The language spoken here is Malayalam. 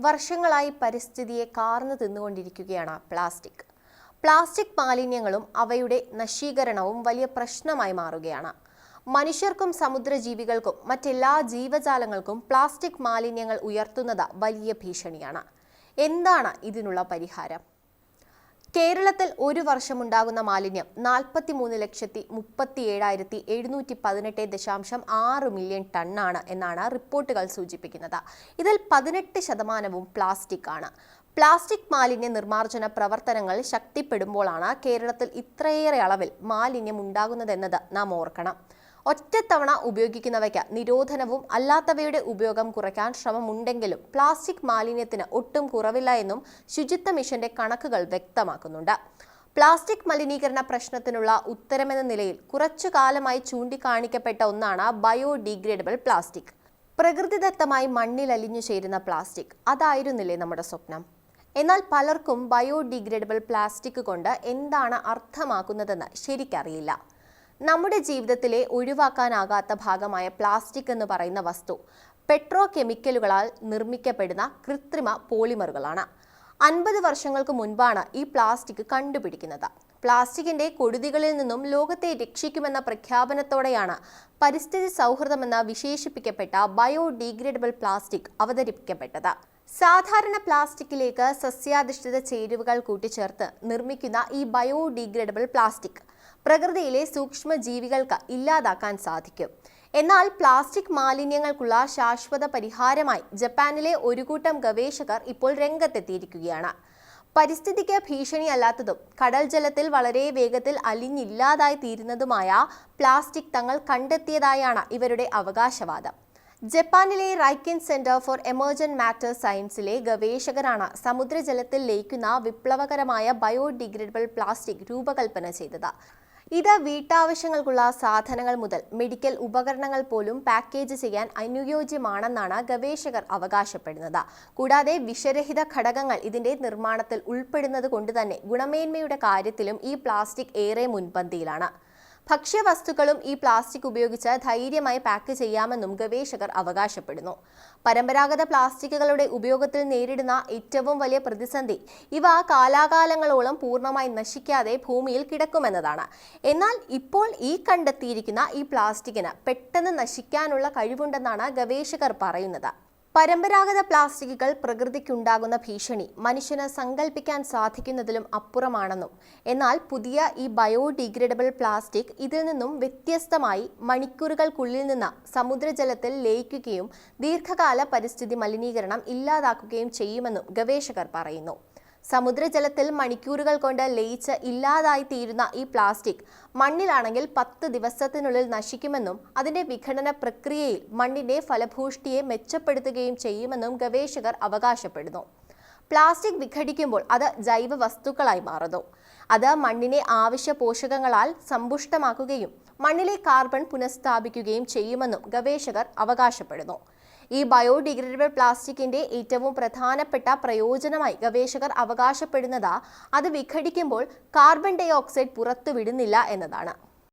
വർഷങ്ങളായി പരിസ്ഥിതിയെ കാർന്നു തിന്നുകൊണ്ടിരിക്കുകയാണ് പ്ലാസ്റ്റിക്. പ്ലാസ്റ്റിക് മാലിന്യങ്ങളും അവയുടെ നശീകരണവും വലിയ പ്രശ്നമായി മാറുകയാണ്. മനുഷ്യർക്കും സമുദ്രജീവികൾക്കും മറ്റെല്ലാ ജീവജാലങ്ങൾക്കും പ്ലാസ്റ്റിക് മാലിന്യങ്ങൾ ഉയർത്തുന്നത് വലിയ ഭീഷണിയാണ്. എന്താണ് ഇതിനുള്ള പരിഹാരം? കേരളത്തിൽ ഒരു വർഷമുണ്ടാകുന്ന മാലിന്യം നാൽപ്പത്തി മൂന്ന് ലക്ഷത്തി മുപ്പത്തി ഏഴായിരത്തി എഴുന്നൂറ്റി പതിനെട്ട് ദശാംശം ആറ് മില്യൺ ടണ്ണാണ് എന്നാണ് റിപ്പോർട്ടുകൾ സൂചിപ്പിക്കുന്നത്. ഇതിൽ പതിനെട്ട് ശതമാനവും പ്ലാസ്റ്റിക് ആണ് പ്ലാസ്റ്റിക് മാലിന്യ നിർമ്മാർജന പ്രവർത്തനങ്ങൾ ശക്തിപ്പെടുമ്പോഴാണ് കേരളത്തിൽ ഇത്രയേറെ അളവിൽ മാലിന്യം ഉണ്ടാകുന്നതെന്നത് നാം ഓർക്കണം. ഒറ്റത്തവണ ഉപയോഗിക്കുന്നവയ്ക്ക് നിരോധനവും അല്ലാത്തവയുടെ ഉപയോഗം കുറയ്ക്കാൻ ശ്രമമുണ്ടെങ്കിലും പ്ലാസ്റ്റിക് മാലിന്യത്തിന് ഒട്ടും കുറവില്ല എന്നും ശുചിത്വ മിഷന്റെ കണക്കുകൾ വ്യക്തമാക്കുന്നുണ്ട്. പ്ലാസ്റ്റിക് മലിനീകരണ പ്രശ്നത്തിനുള്ള ഉത്തരമെന്ന നിലയിൽ കുറച്ചു കാലമായി ചൂണ്ടിക്കാണിക്കപ്പെട്ട ഒന്നാണ് ബയോഡിഗ്രേഡബിൾ പ്ലാസ്റ്റിക്. പ്രകൃതിദത്തമായി മണ്ണിൽ അലിഞ്ഞു ചേരുന്ന പ്ലാസ്റ്റിക് അതായിരുന്നില്ലേ നമ്മുടെ സ്വപ്നം? എന്നാൽ പലർക്കും ബയോഡിഗ്രേഡബിൾ പ്ലാസ്റ്റിക് കൊണ്ട് എന്താണ് അർത്ഥമാക്കുന്നതെന്ന് ശരിക്കറിയില്ല. നമ്മുടെ ജീവിതത്തിലെ ഒഴിവാക്കാനാകാത്ത ഭാഗമായ പ്ലാസ്റ്റിക് എന്ന് പറയുന്ന വസ്തു. പെട്രോ കെമിക്കലുകളാൽ നിർമ്മിക്കപ്പെടുന്ന കൃത്രിമ പോളിമറുകളാണ്. അൻപത് വർഷങ്ങൾക്ക് മുൻപാണ് ഈ പ്ലാസ്റ്റിക് കണ്ടുപിടിക്കുന്നത്. പ്ലാസ്റ്റിക്കിന്റെ കൊടുതികളിൽ നിന്നും ലോകത്തെ രക്ഷിക്കുമെന്ന പ്രഖ്യാപനത്തോടെയാണ് പരിസ്ഥിതി സൗഹൃദമെന്ന് വിശേഷിപ്പിക്കപ്പെട്ട ബയോഡീഗ്രേഡബിൾ പ്ലാസ്റ്റിക് അവതരിപ്പിക്കപ്പെട്ടത്. സാധാരണ പ്ലാസ്റ്റിക്കിലേക്ക് സസ്യാധിഷ്ഠിത ചേരുവകൾ കൂട്ടിച്ചേർത്ത് നിർമ്മിക്കുന്ന ഈ ബയോഡീഗ്രേഡബിൾ പ്ലാസ്റ്റിക് പ്രകൃതിയിലെ സൂക്ഷ്മ ജീവികൾക്ക് ഇല്ലാതാക്കാൻ സാധിക്കും. എന്നാൽ പ്ലാസ്റ്റിക് മാലിന്യങ്ങൾക്കുള്ള ശാശ്വത പരിഹാരമായി ജപ്പാനിലെ ഒരു കൂട്ടം ഗവേഷകർ ഇപ്പോൾ രംഗത്തെത്തിയിരിക്കുകയാണ്. പരിസ്ഥിതിക്ക് ഭീഷണിയല്ലാത്തതും കടൽ ജലത്തിൽ വളരെ വേഗത്തിൽ അലിഞ്ഞില്ലാതായി തീരുന്നതുമായ പ്ലാസ്റ്റിക് തങ്ങൾ കണ്ടെത്തിയതായാണ് ഇവരുടെ അവകാശവാദം. ജപ്പാനിലെ Riken centre for emergent matter സയൻസിലെ ഗവേഷകരാണ് സമുദ്രജലത്തിൽ ലയിക്കുന്ന വിപ്ലവകരമായ ബയോഡിഗ്രേഡബിൾ പ്ലാസ്റ്റിക് രൂപകൽപ്പന ചെയ്തത്. ഇത് വീട്ടാവശ്യങ്ങൾക്കുള്ള സാധനങ്ങൾ മുതൽ മെഡിക്കൽ ഉപകരണങ്ങൾ പോലും പാക്കേജ് ചെയ്യാൻ അനുയോജ്യമാണെന്നാണ് ഗവേഷകർ അവകാശപ്പെടുന്നത്. കൂടാതെ വിഷരഹിത ഘടകങ്ങൾ ഇതിന്റെ നിർമ്മാണത്തിൽ ഉൾപ്പെടുന്നത് കൊണ്ട് തന്നെ ഗുണമേന്മയുടെ കാര്യത്തിലും ഈ പ്ലാസ്റ്റിക് ഏറെ മുൻപന്തിയിലാണ്. ഭക്ഷ്യവസ്തുക്കളും ഈ പ്ലാസ്റ്റിക് ഉപയോഗിച്ച് ധൈര്യമായി പാക്ക് ചെയ്യാമെന്നും ഗവേഷകർ അവകാശപ്പെടുന്നു. പരമ്പരാഗത പ്ലാസ്റ്റിക്കുകളുടെ ഉപയോഗത്തിൽ നേരിടുന്ന ഏറ്റവും വലിയ പ്രതിസന്ധി ഇവ കാലാകാലങ്ങളോളം പൂർണമായി നശിക്കാതെ ഭൂമിയിൽ കിടക്കുമെന്നതാണ്. എന്നാൽ ഇപ്പോൾ ഈ കണ്ടെത്തിയിരിക്കുന്ന ഈ പ്ലാസ്റ്റിക്കിന് പെട്ടെന്ന് നശിക്കാനുള്ള കഴിവുണ്ടെന്നാണ് ഗവേഷകർ പറയുന്നത്. പരമ്പരാഗത പ്ലാസ്റ്റിക്കുകൾ പ്രകൃതിക്കുണ്ടാകുന്ന ഭീഷണി മനുഷ്യന് സങ്കല്പിക്കാൻ സാധിക്കുന്നതിലും അപ്പുറമാണെന്നും. എന്നാൽ പുതിയ ഈ ബയോഡിഗ്രേഡബിൾ പ്ലാസ്റ്റിക് ഇതിൽ നിന്നും വ്യത്യസ്തമായി മണിക്കൂറുകൾക്കുള്ളിൽ നിന്ന് സമുദ്രജലത്തിൽ ലയിക്കുകയും ദീർഘകാല പരിസ്ഥിതി മലിനീകരണം ഇല്ലാതാക്കുകയും ചെയ്യുമെന്നും ഗവേഷകർ പറയുന്നു. സമുദ്രജലത്തിൽ മണിക്കൂറുകൾ കൊണ്ട് ലയിച്ച് ഇല്ലാതായി തീരുന്ന ഈ പ്ലാസ്റ്റിക് മണ്ണിലാണെങ്കിൽ പത്ത് ദിവസത്തിനുള്ളിൽ നശിക്കുമെന്നും അതിന്റെ വിഘടന പ്രക്രിയയിൽ മണ്ണിന്റെ ഫലഭൂഷ്ടിയെ മെച്ചപ്പെടുത്തുകയും ചെയ്യുമെന്നും ഗവേഷകർ അവകാശപ്പെടുന്നു. പ്ലാസ്റ്റിക് വിഘടിക്കുമ്പോൾ അത് ജൈവ വസ്തുക്കളായി മാറുന്നു. അത് മണ്ണിനെ ആവശ്യ പോഷകങ്ങളാൽ സമ്പുഷ്ടമാക്കുകയും മണ്ണിലെ കാർബൺ പുനഃസ്ഥാപിക്കുകയും ചെയ്യുമെന്നും ഗവേഷകർ അവകാശപ്പെടുന്നു. ഈ ബയോഡിഗ്രേഡബിൾ പ്ലാസ്റ്റിക്കിന്റെ ഏറ്റവും പ്രധാനപ്പെട്ട പ്രയോജനമായി ഗവേഷകർ അവകാശപ്പെടുന്നത് അത് വിഘടിക്കുമ്പോൾ കാർബൺ ഡൈ ഓക്സൈഡ് പുറത്തുവിടുന്നില്ല എന്നതാണ്.